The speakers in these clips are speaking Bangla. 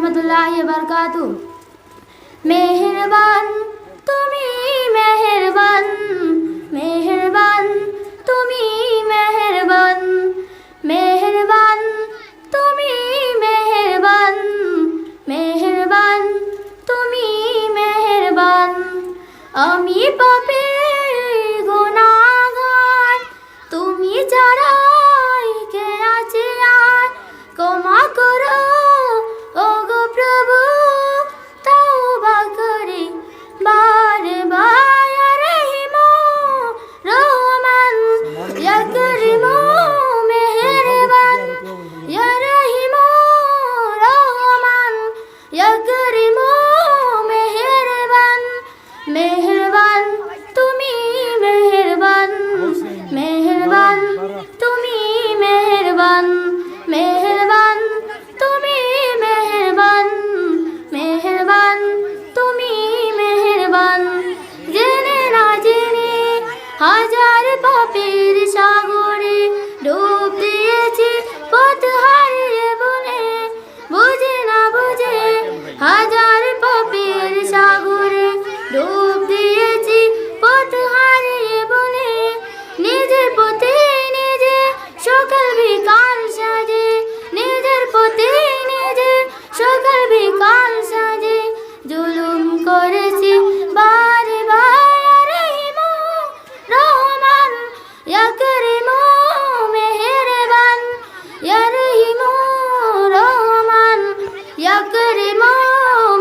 রহমতুল্লাহ বরকাতু মেহেরবান তুমি মেহেরবান ইয়া করিমো মেহেরবান মেহেরবান তুমি মেহেরবান মেহেরবান তুমি মেহেরবান মেহেরবান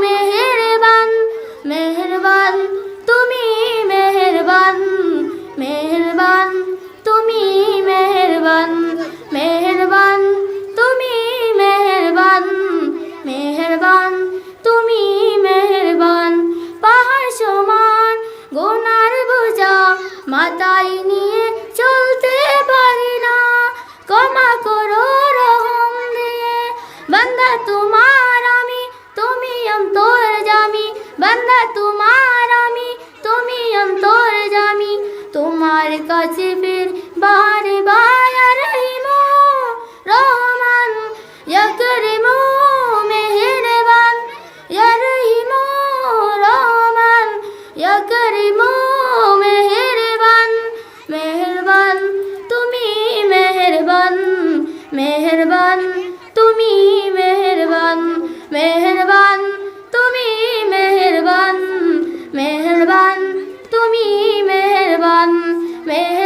মেহেরবান মেহেরবান তুমি মেহেরবান মেহেরবান, তুমি মেহেরবান মেহেরবান, তুমি মেহেরবান মেহেরবান, তুমি মেহেরবান। পাহাড় সমান, গোনার নিয়ে বান্দা তোমার আমি, তুমি অন্তর জামি। তোমার কাছে ফির বারে বারে রহিমো রহমান ইয়া করিমো মেহেরবান। ইয়া রহিমো রহমান করিমো মেহেরবান। মেহেরবান, তুমি মেহেরবান। মেহেরবান, তুমি ver.